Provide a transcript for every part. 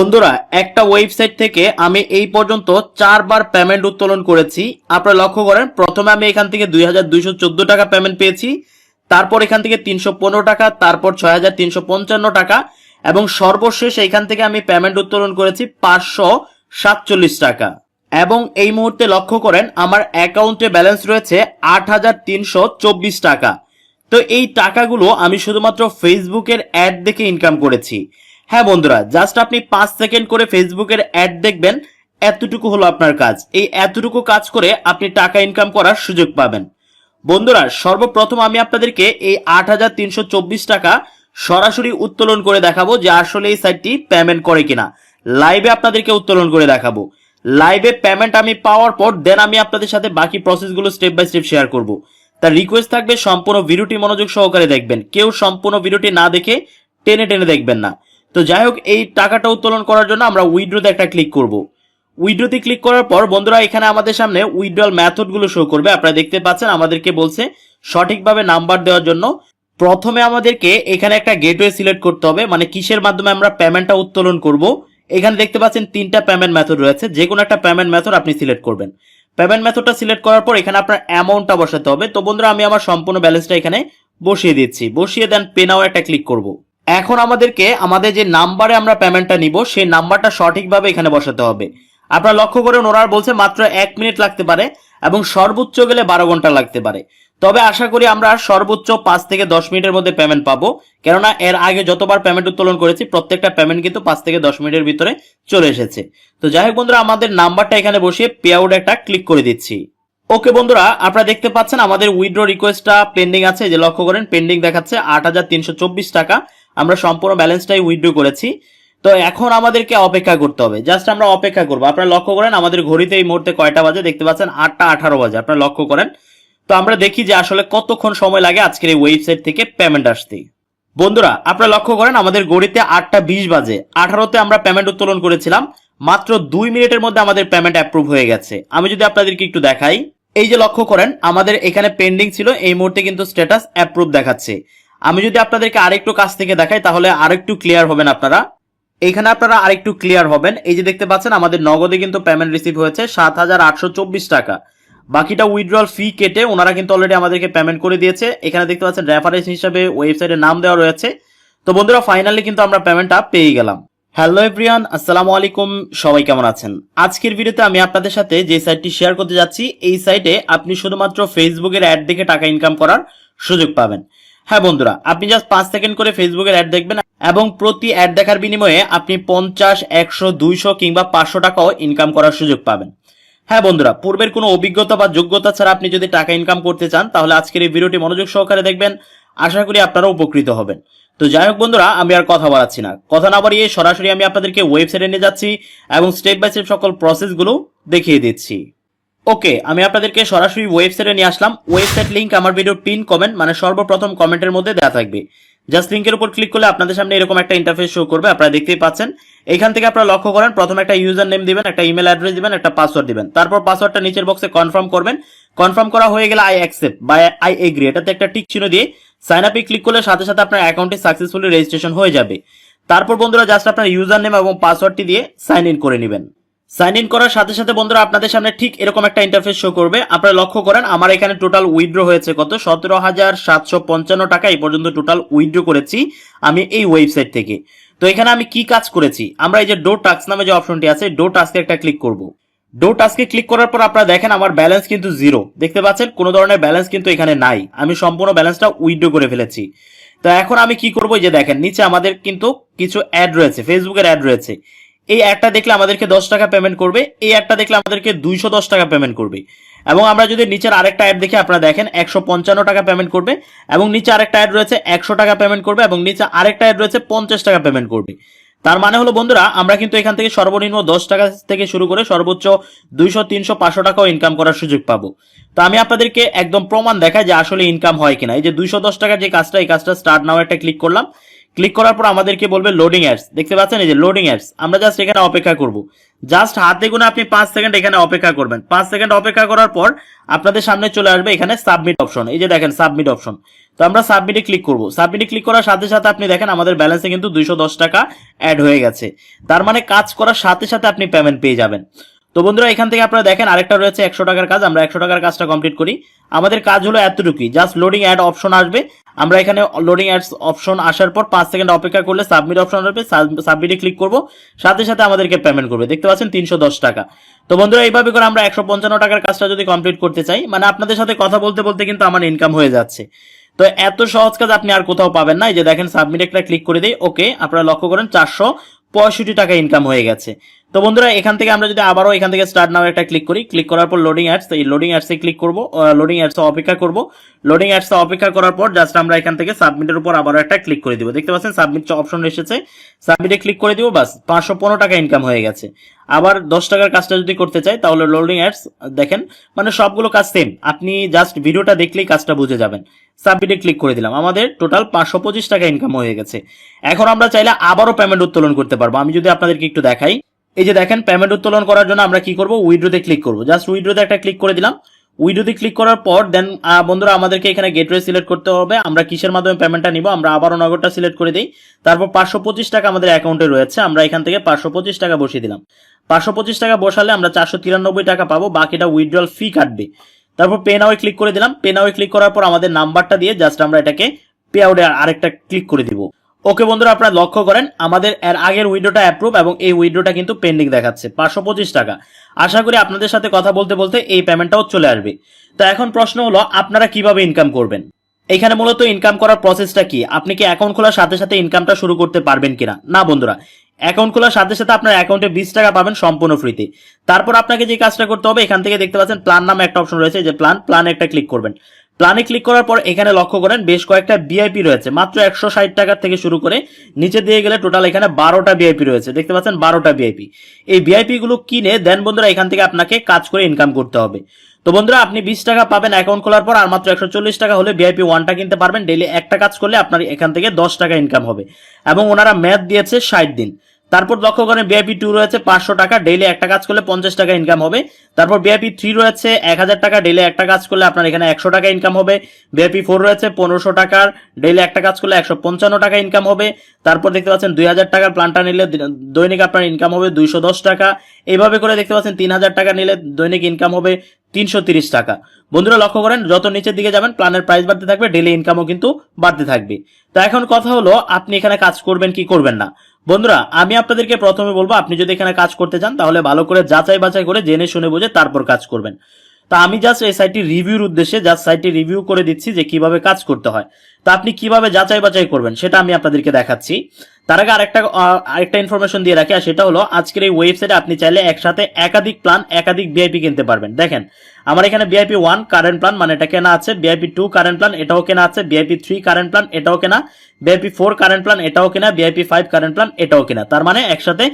বন্ধুরা, একটা ওয়েবসাইট থেকে আমি এই পর্যন্ত চারবার পেমেন্ট উত্তোলন করেছি। আপনারা লক্ষ্য করেন, প্রথমে আমি এখান থেকে দুই হাজার দুইশো চোদ্দ টাকা পেমেন্ট পেয়েছি, তারপর এখান থেকে তিনশো পনেরো টাকা, তারপর ছয় হাজার তিনশো পঞ্চান্ন টাকা, এবং সর্বশেষ এখান থেকে আমি পেমেন্ট উত্তোলন করেছি পাঁচশো সাতচল্লিশ টাকা। এবং এই মুহূর্তে লক্ষ্য করেন, আমার অ্যাকাউন্টে ব্যালেন্স রয়েছে আট হাজার তিনশো চব্বিশ টাকা। তো এই টাকাগুলো আমি শুধুমাত্র ফেসবুকের অ্যাড দেখে ইনকাম করেছি। হ্যাঁ বন্ধুরা জাস্ট আপনি পাঁচ সেকেন্ড করে ফেসবুকের অ্যাড দেখবেন, এতটুকু হলো আপনার কাজ। এই এতটুকু কাজ করে আপনি টাকা ইনকাম করার সুযোগ পাবেন। বন্ধুরা, সর্বপ্রথম আমি আপনাদেরকে এই আট হাজার তিনশো চব্বিশ টাকা সরাসরি উত্তোলন করে দেখাবো যে আসলে এই সাইটটি পেমেন্ট করে কিনা। লাইভে আপনাদেরকে উত্তোলন করে দেখাবো। লাইভে পেমেন্ট আমি পাওয়ার পর দেন আমি আপনাদের সাথে বাকি প্রসেসগুলো স্টেপ বাই স্টেপ শেয়ার করব। তার রিকোয়েস্ট থাকবে সম্পূর্ণ ভিডিওটি মনোযোগ সহকারে দেখবেন। কেউ সম্পূর্ণ ভিডিওটি না দেখে টেনে টেনে দেখবেন না। তো যাই হোক এই টাকাটা উত্তোলন করার জন্য আমরা উইড্রোতে একটা ক্লিক করব। উইড্রোতে ক্লিক করার পর, বন্ধুরা, এখানে আমাদের সামনে উইড্রল মেথডগুলো শো করবে। আপনারা দেখতে পাচ্ছেন, আমাদেরকে বলছে সঠিকভাবে নাম্বার দেওয়ার জন্য। প্রথমে আমাদেরকে এখানে একটা গেটওয়ে সিলেক্ট করতে হবে মানে কিসের মাধ্যমে আমরা পেমেন্টটা উত্তোলন করব। এখানে দেখতে পাচ্ছেন, তিনটা পেমেন্ট মেথড রয়েছে। যে কোনো একটা পেমেন্ট মেথড আপনি সিলেক্ট করবেন। পেমেন্ট মেথডটা সিলেক্ট করার পর এখানে আপনার অ্যামাউন্টটা বসাতে হবে। তো বন্ধুরা, আমি আমার সম্পূর্ণ ব্যালেন্সটা এখানে বসিয়ে দিচ্ছি। বসিয়ে দেন পে নাও একটা ক্লিক করব। এখন আমাদেরকে আমাদের যে নাম্বারে আমরা পেমেন্টটা নিব, সেই নাম্বারটা সঠিকভাবে এখানে বসাতে হবে। আপনারা লক্ষ্য করেন ওরা বলছে মাত্র এক মিনিট লাগতে পারে এবং সর্বোচ্চ গেলে বারো ঘণ্টা লাগতে পারে। তবে আশা করি আমরা সর্বোচ্চ পাঁচ থেকে দশ মিনিটের মধ্যে পেমেন্ট পাবো। কেননা এর আগে যতবার পেমেন্ট উত্তোলন করেছি, প্রত্যেকটা পেমেন্ট কিন্তু পাঁচ থেকে দশ মিনিটের ভিতরে চলে এসেছে। তো যাই হোক বন্ধুরা, আমাদের নাম্বারটা এখানে বসিয়ে পে আউট একটা ক্লিক করে দিচ্ছি। ওকে বন্ধুরা, আপনারা দেখতে পাচ্ছেন আমাদের উইথড্র রিকোয়েস্টটা পেন্ডিং আছে। যে লক্ষ্য করেন পেন্ডিং দেখাচ্ছে আট হাজার তিনশো চব্বিশ টাকা। আমরা সম্পূর্ণ ব্যালেন্সটাই উইথড্র করেছি। তো এখন আমাদেরকে অপেক্ষা করতে হবে। জাস্ট আমরা অপেক্ষা করব। আপনারা লক্ষ্য করেন, আমাদের ঘড়িতে এই মুহূর্তে কয়টা বাজে? দেখতে পাচ্ছেন আটটা আঠারো বাজে। আপনারা লক্ষ্য করেন। তো আমরা দেখি যে আসলে কতক্ষণ সময় লাগে আজকের এই ওয়েবসাইট থেকে পেমেন্ট আসতে। বন্ধুরা, আপনারা লক্ষ্য করেন, আমাদের গড়িতে আটটা বিশ বাজে। আঠারোতে আমরা পেমেন্ট উত্তোলন করেছিলাম। মাত্র দুই মিনিটের মধ্যে আমাদের পেমেন্ট অ্যাপ্রুভ হয়ে গেছে। আমি যদি আপনাদেরকে একটু দেখাই। এই যে লক্ষ্য করেন, আমাদের এখানে পেন্ডিং ছিল। এই মুহূর্তে কিন্তু স্ট্যাটাস অ্যাপ্রুভ দেখাচ্ছে। আমি যদি আপনাদেরকে আরেকটু কাছ থেকে দেখাই, তাহলে আরেকটু ক্লিয়ার হবেন আপনারা। এখানে আপনারা আরেকটু ক্লিয়ার হবেন। এই যে দেখতে পাচ্ছেন, আমাদের নগদে কিন্তু পেমেন্ট রিসিভ হয়েছে সাত হাজার আটশো চব্বিশ টাকা। বাকিটা উইথড্রল ফি কেটে ওনারা কিন্তু অলরেডি আমাদেরকে পেমেন্ট করে দিয়েছে। এখানে দেখতে পাচ্ছেন রেফারেন্স হিসাবে ওয়েবসাইটের নাম দেওয়া রয়েছে। তো বন্ধুরা ফাইনালি কিন্তু আমরা পেমেন্টটা পেয়ে গেলাম। হ্যালো এভরিয়ান আসসালামু আলাইকুম, সবাই কেমন আছেন? আজকের ভিডিওতে আমি আপনাদের সাথে যে সাইটটি শেয়ার করতে যাচ্ছি, এই সাইটে আপনি শুধুমাত্র ফেসবুকের অ্যাড দেখে টাকা ইনকাম করার সুযোগ পাবেন। হ্যাঁ বন্ধুরা, আপনি জাস্ট পাঁচ সেকেন্ড করে ফেসবুকের অ্যাড দেখবেন এবং প্রতি অ্যাড দেখার বিনিময়ে আপনি পঞ্চাশ, একশো, দুইশো কিংবা পাঁচশো টাকাও ইনকাম করার সুযোগ পাবেন। হ্যাঁ বন্ধুরা, পূর্বের কোনো অভিজ্ঞতা বা যোগ্যতা ছাড়া আপনি যদি টাকা ইনকাম করতে চান, তাহলে আজকের এই ভিডিওটি মনোযোগ সহকারে দেখবেন। আশা করি আপনারা উপকৃত হবেন। তো যাই হোক বন্ধুরা, আমি আর কথা বাড়াচ্ছি না। কথা না বাড়িয়ে সরাসরি আমি আপনাদেরকে ওয়েবসাইটে নিয়ে যাচ্ছি এবং স্টেপ বাই স্টেপ সকল প্রসেসগুলো দেখিয়ে দিচ্ছি। ওকে আমি আপনাদেরকে সরাসরি ওয়েবসাইটে নিয়ে আসলাম। ওয়েবসাইট লিংক আমার ভিডিও পিন কমেন্ট মানে সর্বপ্রথম কমেন্টের মধ্যে দেওয়া থাকবে। জাস্ট লিঙ্কের উপর ক্লিক করলে আপনাদের সামনে এরকম একটা ইন্টারফেস শো করবে, আপনারা দেখতেই পাচ্ছেন। এখান থেকে আপনারা লক্ষ্য করেন, প্রথম একটা ইউজার নেম দিবেন, একটা ইমেল অ্যাড্রেস দিবেন, একটা পাসওয়ার্ড দিবেন। তারপর পাসওয়ার্ডটা নিচের বক্সে কনফার্ম করবেন। কনফার্ম করা হয়ে গেলে আই অ্যাকসেপ্ট বা আই এগ্রি এটাতে একটা টিক চিহ্ন দিয়ে সাইন আপে ক্লিক করলে সাথে সাথে আপনার অ্যাকাউন্টে সাকসেসফুলি রেজিস্ট্রেশন হয়ে যাবে। তারপর বন্ধুরা জাস্ট আপনার ইউজার নেম এবং পাসওয়ার্ডটি দিয়ে সাইন ইন করে নেবেন। সাইন ইন করার সাথে সাথে বন্ধুরা আপনাদের সামনে ঠিক এরকম একটা ইন্টারফেস শো করবে। আপনারা লক্ষ্য করেন, আমার এখানে টোটাল উইথড্র হয়েছে কত? সতেরো হাজার সাতশো পঞ্চান্ন টাকা এই পর্যন্ত টোটাল উইথড্র করেছি আমি এই ওয়েবসাইট থেকে। তো এখানে আমি কি কাজ করেছি? আমরা এই যে ডো টাস্ক নামে যে অপশনটি আছে ডো টাস্কে একটা ক্লিক করব। ডো টাস্কে ক্লিক করার পর আপনারা দেখেন আমার ব্যালেন্স কিন্তু জিরো দেখতে পাচ্ছেন? কোনো ধরনের ব্যালেন্স কিন্তু এখানে নাই। আমি সম্পূর্ণ ব্যালেন্সটা উইথড্র করে ফেলেছি। তো এখন আমি কি করব? যে দেখেন, নিচে আমাদের কিন্তু কিছু অ্যাড রয়েছে ফেসবুকের অ্যাড রয়েছে। এই একটা দেখলে আমাদেরকে দশ টাকা পেমেন্ট করবে, এই একটা দেখলে আমাদেরকে দুইশো দশ টাকা পেমেন্ট করবে। এবং আমরা যদি নিচের আরেকটা অ্যাড দেখি আপনারা দেখেন, একশো পঞ্চান্ন টাকা পেমেন্ট করবে, এবং নিচে আরেকটা অ্যাড রয়েছে, একশো টাকা পেমেন্ট করবে, এবং নিচে আরেকটা অ্যাড রয়েছে, পঞ্চাশ টাকা পেমেন্ট করবে। তার মানে হলো, বন্ধুরা, আমরা কিন্তু এখান থেকে সর্বনিম্ন দশ টাকা থেকে শুরু করে সর্বোচ্চ দুইশো, তিনশো, পাঁচশো টাকাও ইনকাম করার সুযোগ পাবো। তো আমি আপনাদেরকে একদম প্রমাণ দেখাই যে আসলে ইনকাম হয় কিনা। এই যে দুইশো দশ টাকার যে কাজটা, এই কাজটা স্টার্ট নাও একটা ক্লিক করলাম। ক্লিক করার পর আমাদেরকে বলবে লোডিং অ্যাডস দেখতে পাচ্ছেন এই যে লোডিং অ্যাডস আমরা জাস্ট এখানে অপেক্ষা করব। জাস্ট হাতে গুনে আপনি পাঁচ সেকেন্ড এখানে অপেক্ষা করবেন। পাঁচ সেকেন্ড অপেক্ষা করার পর আপনাদের সামনে চলে আসবে এখানে সাবমিট অপশন এই যে দেখেন সাবমিট অপশন তো আমরা সাবমিটে ক্লিক করব। সাবমিটে ক্লিক করার সাথে সাথে আপনি দেখেন আমাদের ব্যালেন্সে কিন্তু দুইশো দশ টাকা অ্যাড হয়ে গেছে। তার মানে কাজ করার সাথে সাথে আপনি পেমেন্ট পেয়ে যাবেন। তো বন্ধুরা, এখান থেকে আপনারা দেখেন আরেকটা রয়েছে একশো টাকার কাজ। আমরা একশো টাকার কাজটা কমপ্লিট করি। আমাদের কাজ হলো এতটুকুই। জাস্ট লোডিং অ্যাড অপশন আসবে। আমরা এখানে লোডিং অ্যাডস অপশন আসার পর পাঁচ সেকেন্ড অপেক্ষা করলে সাবমিট অপশন আসবে সাবমিটে ক্লিক করব। সাথে সাথে আমাদেরকে পেমেন্ট করবে। দেখতে পাচ্ছেন তিনশো দশ টাকা। তো বন্ধুরা, এইভাবে করে আমরা একশো পঞ্চান্ন টাকার কাজটা যদি কমপ্লিট করতে চাই মানে আপনাদের সাথে কথা বলতে বলতে কিন্তু আমার ইনকাম হয়ে যাচ্ছে। তো এত সহজ কাজ আপনি আর কোথাও পাবেন না। যে দেখেন সাবমিট একটা ক্লিক করে দিই। ওকে আপনারা লক্ষ্য করেন চারশো পঁয়ষট্টি টাকা ইনকাম হয়ে গেছে। তো বন্ধুরা, এখান থেকে আমরা যদি আবারও এখান থেকে স্টার্ট নাও একটা ক্লিক করি ক্লিক করার পর লোডিং অ্যাডস এই লোডিং অ্যাডসে ক্লিক করব লোডিং অ্যাডসে অপেক্ষা করব। লোডিং অ্যাডসে অপেক্ষা করার পর জাস্ট আমরা এখান থেকে সাবমিটের উপর আবারও একটা ক্লিক করে দিব। দেখতে পাচ্ছেন সাবমিট অপশন এসেছে সাবমিটে ক্লিক করে দিব, বাস পাঁচশো পনেরো টাকা ইনকাম হয়ে গেছে। আবার দশ টাকার কাজটা যদি করতে চাই, তাহলে লোডিং অ্যাডস দেখেন মানে সবগুলো কাজ সেম আপনি জাস্ট ভিডিওটা দেখলেই কাজটা বুঝে যাবেন। সাবমিটে ক্লিক করে দিলাম। আমাদের টোটাল পাঁচশো পঁচিশ টাকা ইনকাম হয়ে গেছে। এখন আমরা চাইলে আবারও পেমেন্ট উত্তোলন করতে পারব। আমি যদি আপনাদেরকে একটু দেখাই। এই যে দেখেন পেমেন্ট উত্তোলন করার জন্য আমরা কি করব? উইড্রোতে ক্লিক করব। জাস্ট উইড্রোতে একটা ক্লিক করে দিলাম। উইড্রোতে ক্লিক করার পর দেন বন্ধুরা, আমাদেরকে এখানে গেটওয়ে সিলেক্ট করতে হবে। আমরা কিসের মাধ্যমে পেমেন্টটা নিব? আমরা আবারও নগরটা সিলেক্ট করে দিই। তারপর পাঁচশো পঁচিশ টাকা আমাদের অ্যাকাউন্টে রয়েছে। আমরা এখান থেকে পাঁচশো পঁচিশ টাকা বসিয়ে দিলাম। পাঁচশো পঁচিশ টাকা বসালে আমরা চারশো তিরানব্বই টাকা পাবো। বাকিটা উইথড্রল ফি কাটবে। তারপর পে নাওয়ে ক্লিক করে দিলাম। পে নাওয়ে ক্লিক করার পর আমাদের নাম্বারটা দিয়ে জাস্ট আমরা এটাকে পে আউটে আরেকটা ক্লিক করে দিব। ওকে বন্ধুরা আপনারা লক্ষ্য করেন, আমাদের এর আগের উইডোটা অ্যাপ্রুভ এবং এই উইডোটা কিন্তু পেন্ডিং দেখাচ্ছে, পাঁচশো পঁচিশ টাকা। আশা করি আপনাদের সাথে কথা বলতে বলতে এই পেমেন্টটাও চলে আসবে। তো এখন প্রশ্ন হলো, আপনারা কীভাবে ইনকাম করবেন? এখানে মূলত ইনকাম করার প্রসেসটা কি? আপনি কি অ্যাকাউন্ট খোলার সাথে সাথে ইনকামটা শুরু করতে পারবেন কিনা? না বন্ধুরা অ্যাকাউন্ট খোলার সাথে সাথে আপনার অ্যাকাউন্টে বিশ টাকা পাবেন সম্পূর্ণ ফ্রিতে তারপর আপনাকে যে কাজটা করতে হবে, এখান থেকে দেখতে পাচ্ছেন প্ল্যান নামে একটা অপশন রয়েছে যে প্ল্যান প্ল্যান একটা ক্লিক করবেন। প্ল্যানে ক্লিক করার পর এখানে লক্ষ্য করেন বেশ কয়েকটা বিআইপি রয়েছে। মাত্র একশো ষাট টাকার থেকে শুরু করে নিচে দিয়ে গেলে টোটাল এখানে বারোটা বিআইপি রয়েছে। দেখতে পাচ্ছেন বারোটা বিআইপি এই বিআইপি গুলো কিনে দেন বন্ধুরা এখান থেকে আপনাকে কাজ করে ইনকাম করতে হবে। তো বন্ধুরা, আপনি বিশ টাকা পাবেন অ্যাকাউন্ট খোলার পর আর মাত্র একশো চল্লিশ টাকা হলে বিআইপি ওয়ানটা কিনতে পারবেন। ডেলি একটা কাজ করলে আপনার এখান থেকে দশ টাকা ইনকাম হবে। এবং ওনারা ম্যাথ দিয়েছে ষাট দিন। তারপর লক্ষ্য করেন বিআইপি টু রয়েছে পাঁচশো টাকা ডেইলি একটা কাজ করলে পঞ্চাশ টাকা ইনকাম হবে। তারপর বিআইপি থ্রি রয়েছে এক হাজার টাকা ডেইলি একটা কাজ করলে আপনার এখানে একশো টাকা ইনকাম হবে। বিআইপি ফোর রয়েছে পনেরোশো টাকার ডেইলি একটা কাজ করলে একশো পঞ্চান্ন টাকা ইনকাম হবে। তারপর দেখতে পাচ্ছেন দুই হাজার টাকার প্ল্যানটা নিলে দৈনিক আপনার ইনকাম হবে দুইশো দশ টাকা। এইভাবে করে দেখতে পাচ্ছেন তিন হাজার টাকা নিলে দৈনিক ইনকাম হবে তিনশো তিরিশ টাকা। বন্ধুরা লক্ষ্য করেন, যত নিচের দিকে যাবেন প্ল্যানের প্রাইস বাড়তে থাকবে ডেলি ইনকামও কিন্তু বাড়তে থাকবে। তো এখন কথা হলো, আপনি এখানে কাজ করবেন কি করবেন না? বন্ধুরা, আমি আপনাদেরকে প্রথমে বলব, আপনি যদি এখানে কাজ করতে চান, তাহলে ভালো করে যাচাই বাছাই করে জেনে শুনে বুঝে তারপর কাজ করবেন। তা আমি জাস্ট এই সাইটটি রিভিউর উদ্দেশ্যে জাস্ট সাইটটি রিভিউ করে দিচ্ছি যে কীভাবে কাজ করতে হয়। তা আপনি কীভাবে যাচাই বাছাই করবেন সেটা আমি আপনাদেরকে দেখাচ্ছি। তার আগে আরেকটা আরেকটা ইনফরমেশন দিয়ে রাখি, আর সেটা হলো আজকের এই ওয়েবসাইটে আপনি চাইলে একসাথে একাধিক প্ল্যান একাধিক ভিআইপি কিনতে পারবেন। দেখেন, আমার এখানে ভিআইপি ওয়ান কারেন্ট প্ল্যান মানে এটা কেনা আছে। ভিআইপি টু কারেন্ট প্ল্যান এটাও কেনা আছে। ভিআইপি থ্রি কারেন্ট প্ল্যান এটাও কেনা। ভিআইপি ফোর কারেন্ট প্ল্যান এটাও কেনা। ভিআইপি ফাইভ কারেন্ট প্ল্যান এটাও কেনা। তার মানে একসাথে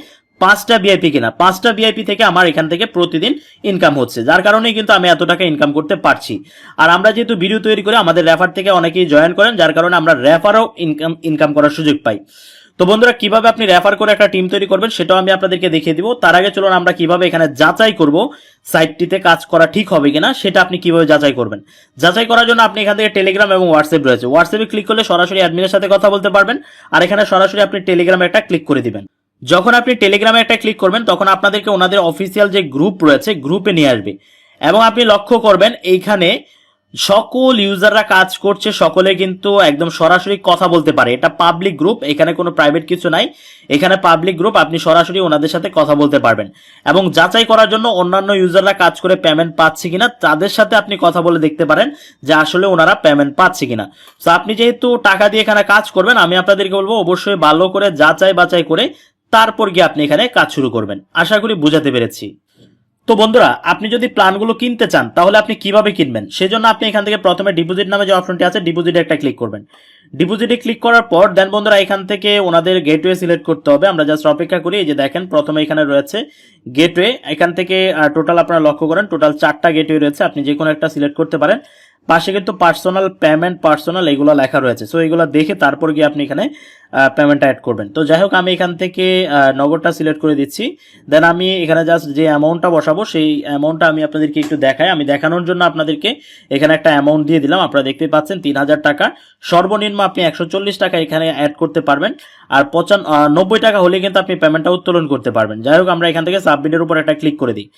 পাঁচটা ভিআইপি কিনা। পাঁচটা ভিআইপি থেকে আমার এখান থেকে প্রতিদিন ইনকাম হচ্ছে। যার কারণেই কিন্তু আমি এত টাকা ইনকাম করতে পারছি। আর আমরা যেহেতু ভিডিও তৈরি করে আমাদের রেফার থেকে অনেকেই জয়েন করেন, যার কারণে আমরা রেফারও ইনকাম ইনকাম করার সুযোগ পাই। তো বন্ধুরা, কীভাবে আপনি রেফার করে একটা টিম তৈরি করবেন সেটাও আমি আপনাদেরকে দেখিয়ে দিব। তার আগে চলুন আমরা কীভাবে এখানে যাচাই করব সাইটটিতে কাজ করা ঠিক হবে কিনা, সেটা আপনি কীভাবে যাচাই করবেন। যাচাই করার জন্য আপনি এখান থেকে টেলিগ্রাম এবং হোয়াটসঅ্যাপ রয়েছে। হোয়াটসঅ্যাপে ক্লিক করলে সরাসরি অ্যাডমিনের সাথে কথা বলতে পারবেন। আর এখানে সরাসরি আপনি টেলিগ্রামে একটা ক্লিক করে দিবেন। যখন আপনি টেলিগ্রামে একটা ক্লিক করবেন, তখন আপনাদেরকে ওনাদের অফিসিয়াল যে গ্রুপ রয়েছে গ্রুপে নিয়ে আসবে। এবং আপনি লক্ষ্য করবেন, এইখানে সকল ইউজাররা কাজ করছে, সকলে কিন্তু একদম সরাসরি কথা বলতে পারে। এটা পাবলিক গ্রুপ এখানে কোনো প্রাইভেট কিছু নাই। এখানে পাবলিক গ্রুপ আপনি সরাসরি ওনাদের সাথে কথা বলতে পারবেন। এবং যাচাই করার জন্য অন্যান্য ইউজাররা কাজ করে পেমেন্ট পাচ্ছে কিনা, তাদের সাথে আপনি কথা বলে দেখতে পারেন যে আসলে ওনারা পেমেন্ট পাচ্ছে কিনা। তো আপনি যেহেতু টাকা দিয়ে এখানে কাজ করবেন, আমি আপনাদেরকে বলব, অবশ্যই ভালো করে যাচাই বাছাই করে তারপর গিয়ে আপনি এখানে কাজ শুরু করবেন। আশা করি বুঝাতে পেরেছি। তো বন্ধুরা, আপনি যদি প্ল্যানগুলো কিনতে চান, তাহলে আপনি কীভাবে কিনবেন? সেজন্য আপনি এখান থেকে প্রথমে ডিপোজিট নামে যে অপশনটি আছে, ডিপোজিটে একটা ক্লিক করবেন। ডিপোজিটে ক্লিক করার পর, দেন বন্ধুরা, এখান থেকে ওনাদের গেটওয়ে সিলেক্ট করতে হবে। আমরা জাস্ট অপেক্ষা করি, এই যে দেখেন, প্রথমে এখানে রয়েছে গেটওয়ে। এখান থেকে টোটাল আপনারা লক্ষ্য করেন, টোটাল চারটা গেটওয়ে রয়েছে। আপনি যে কোনো একটা সিলেক্ট করতে পারেন। পাশে কিন্তু পার্সোনাল পেমেন্ট পার্সোনাল এগুলো লেখা রয়েছে। সো এগুলো দেখে তারপর গিয়ে আপনি এখানে পেমেন্টটা অ্যাড করবেন। তো যাই হোক, আমি এখান থেকে নগদটা সিলেক্ট করে দিচ্ছি। দেন আমি এখানে জাস্ট যে অ্যামাউন্টটা বসাবো, সেই অ্যামাউন্টটা আমি আপনাদেরকে একটু দেখাই। আমি দেখানোর জন্য আপনাদেরকে এখানে একটা অ্যামাউন্ট দিয়ে দিলাম। আপনারা দেখতে পাচ্ছেন, তিন হাজার টাকা। সর্বনিম্ন আপনি একশো চল্লিশ টাকা এখানে অ্যাড করতে পারবেন। আর পঁচান নব্বই টাকা হলে কিন্তু আপনি পেমেন্টটা উত্তোলন করতে পারবেন। যাই হোক, আমরা এখান থেকে সাবমিটের উপর একটা ক্লিক করে দিই।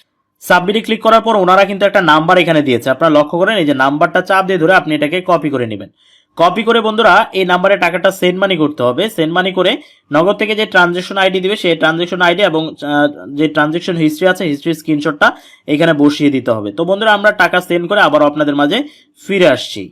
সাবমিটে ক্লিক করার পর ওনারা কিন্তু একটা নাম্বার এখানে দিয়েছে। আপনারা লক্ষ্য করেন, এই যে নাম্বারটা চাপ দিয়ে ধরে আপনি এটাকে কপি করে নেবেন। কপি করে বন্ধুরা, এই নাম্বারে টাকাটা সেন্ড মানি করতে হবে। সেন্ড মানি করে নগদ থেকে যে ট্রানজেকশন আইডি দিবে, সেই ট্রানজেকশন আইডি এবং যে ট্রানজেকশন হিস্ট্রি আছে হিস্ট্রি স্ক্রিনশটটা এখানে বসিয়ে দিতে হবে। তো বন্ধুরা, আমরা টাকা সেন্ড করে আবার আপনাদের মাঝে ফিরে আসছি।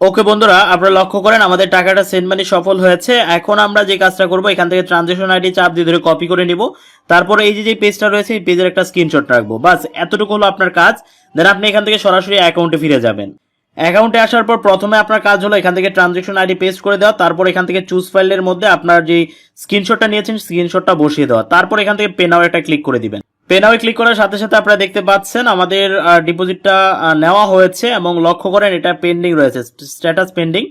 ওকে বন্ধুরা, আপনারা লক্ষ্য করেন আমাদের টাকাটা সেন্ড মানি সফল হয়েছে। এখন আমরা যে কাজটা করব, এখান থেকে ট্রানজেকশন আইডি চাপ দিয়ে ধরে কপি করে নিব। তারপরে এই যে যে পেজটা রয়েছে, এই পেজের একটা স্ক্রিনশট রাখব। বাস, এতটুকু হলো আপনার কাজ। দেন আপনি এখান থেকে সরাসরি অ্যাকাউন্টে ফিরে যাবেন। অ্যাকাউন্টে আসার পর প্রথমে আপনার কাজ হলো এখান থেকে ট্রানজেকশন আইডি পেস্ট করে দেওয়া। তারপর এখান থেকে চুজ ফাইলের মধ্যে আপনার যে স্ক্রিনশটটা নিয়েছেন স্ক্রিনশটটা বসিয়ে দেওয়া। তারপর এখান থেকে পেনাও একটা ক্লিক করে দিবেন। পেনাওয়ে ক্লিক করার সাথে সাথে আপনারা দেখতে পাচ্ছেন আমাদের ডিপোজিটটা নেওয়া হয়েছে এবং লক্ষ্য করেন এটা পেন্ডিং রয়েছে স্ট্যাটাস পেন্ডিং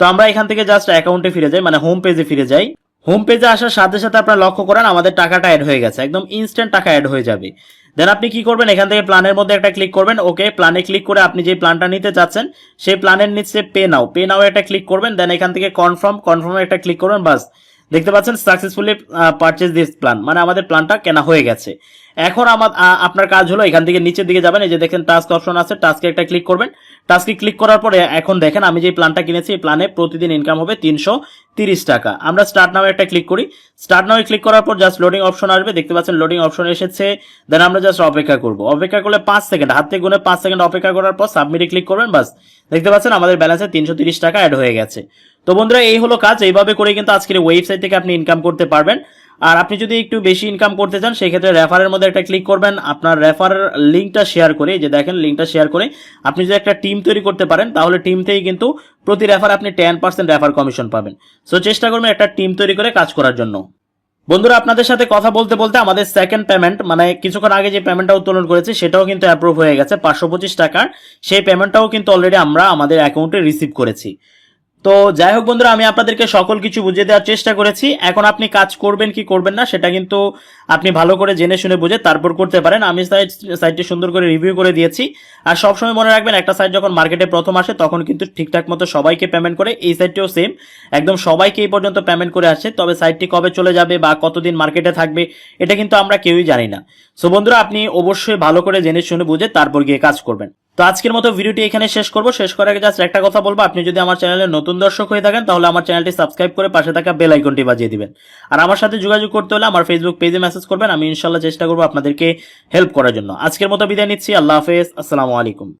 তো আমরা এখান থেকে জাস্ট অ্যাকাউন্টে ফিরে যাই মানে হোম পেজে ফিরে যাই। হোম পেজে আসার সাথে সাথে আপনারা লক্ষ্য করেন আমাদের টাকাটা অ্যাড হয়ে গেছে, একদম ইনস্ট্যান্ট টাকা অ্যাড হয়ে যাবে। দেন আপনি কি করবেন, এখান থেকে প্ল্যানের মধ্যে একটা ক্লিক করবেন ওকে প্ল্যানে ক্লিক করে আপনি যে প্ল্যানটা নিতে চাচ্ছেন, সেই প্ল্যানের নিচে পে নাও পে নাও একটা ক্লিক করবেন দেন এখান থেকে কনফার্ম কনফার্মে একটা ক্লিক করবেন, বাস। দেখতে পাচ্ছেন সাকসেসফুলি পারচেজ দিস প্ল্যান মানে আমাদের প্ল্যানটা কেনা হয়ে গেছে। এখন আমার আপনার কাজ হলো এখান থেকে নিচের দিকে যাবেন, এই যে দেখেন টাস্ক অপশন আছে টাস্কে একটা ক্লিক করবেন। টাস্কে ক্লিক করার পরে এখন দেখেন আমি যে প্ল্যানটা কিনেছি, এই প্ল্যানে প্রতিদিন ইনকাম হবে তিনশো তিরিশ টাকা। আমরা স্টার্ট নামে একটা ক্লিক করি। স্টার্ট নামে ক্লিক করার পর জাস্ট লোডিং অপশন আসবে, দেখতে পাচ্ছেন লোডিং অপশন এসেছে। দেন আমরা জাস্ট অপেক্ষা করব। অপেক্ষা করলে পাঁচ সেকেন্ড হাত গুনে পাঁচ সেকেন্ড অপেক্ষা করার পর সাবমিটে ক্লিক করবেন, বাস। দেখতে পাচ্ছেন আমাদের ব্যালেন্সে তিনশো তিরিশ টাকা অ্যাড হয়ে গেছে। তো বন্ধুরা, এই হলো কাজ। এইভাবে করে কিন্তু আজকের ওয়েবসাইট থেকে আপনি ইনকাম করতে পারবেন। আর আপনি যদি একটু বেশি ইনকাম করতে চান সেই ক্ষেত্রে রেফারের মধ্যে একটা ক্লিক করবেন। আপনার রেফারের লিঙ্কটা শেয়ার করে যে দেখেন লিঙ্কটা শেয়ার করে, আপনি যদি একটা টিম তৈরি করতে পারেন, তাহলে টিম থেকে কিন্তু প্রতি রেফার আপনি টেন পার্সেন্ট রেফার কমিশন পাবেন। সো চেষ্টা করবেন একটা টিম তৈরি করে কাজ করার জন্য। বন্ধুরা, আপনাদের সাথে কথা বলতে বলতে আমাদের সেকেন্ড পেমেন্ট মানে কিছুক্ষণ আগে যে পেমেন্টটা উত্তোলন করেছি, সেটাও কিন্তু অ্যাপ্রুভ হয়ে গেছে। পাঁচশো পঁচিশ টাকার সেই পেমেন্টটাও কিন্তু অলরেডি আমরা আমাদের অ্যাকাউন্টে রিসিভ করেছি। তো যাই হোক বন্ধুরা, আমি আপনাদেরকে সকল কিছু বুঝিয়ে দেওয়ার চেষ্টা করেছি। এখন আপনি কাজ করবেন কি করবেন না, সেটা কিন্তু আপনি ভালো করে জেনে শুনে বুঝে তারপর করতে পারেন। আমি সাইট সাইটটি সুন্দর করে রিভিউ করে দিয়েছি। আর সবসময় মনে রাখবেন, একটা সাইট যখন মার্কেটে প্রথম আসে, তখন কিন্তু ঠিকঠাক মতো সবাইকে পেমেন্ট করে। এই সাইটটিও সেম একদম সবাইকে এই পর্যন্ত পেমেন্ট করে আসে। তবে সাইটটি কবে চলে যাবে বা কতদিন মার্কেটে থাকবে, এটা কিন্তু আমরা কেউই জানি না। সো বন্ধুরা, আপনি অবশ্যই ভালো করে জেনে শুনে বুঝে তারপর গিয়ে কাজ করবেন। তো আজকের মতো ভিডিওটি এখানে শেষ করব। শেষ করার আগে জাস্ট একটা কথা বলব। আপনি যদি আমার চ্যানেলে নতুন দর্শক হয়ে থাকেন, তাহলে আমার চ্যানেলটি সাবস্ক্রাইব করে পাশে থাকা বেল আইকনটি বাজিয়ে দিবেন। আর আমার সাথে যোগাযোগ করতে হলে আমার ফেসবুক পেজে মেসেজ করবেন। আমি ইনশাল্লাহ চেষ্টা করব আপনাদেরকে হেল্প করার জন্য। আজকের মতো বিদায় নিচ্ছি। আল্লাহ হাফেজ। আসসালামু আলাইকুম।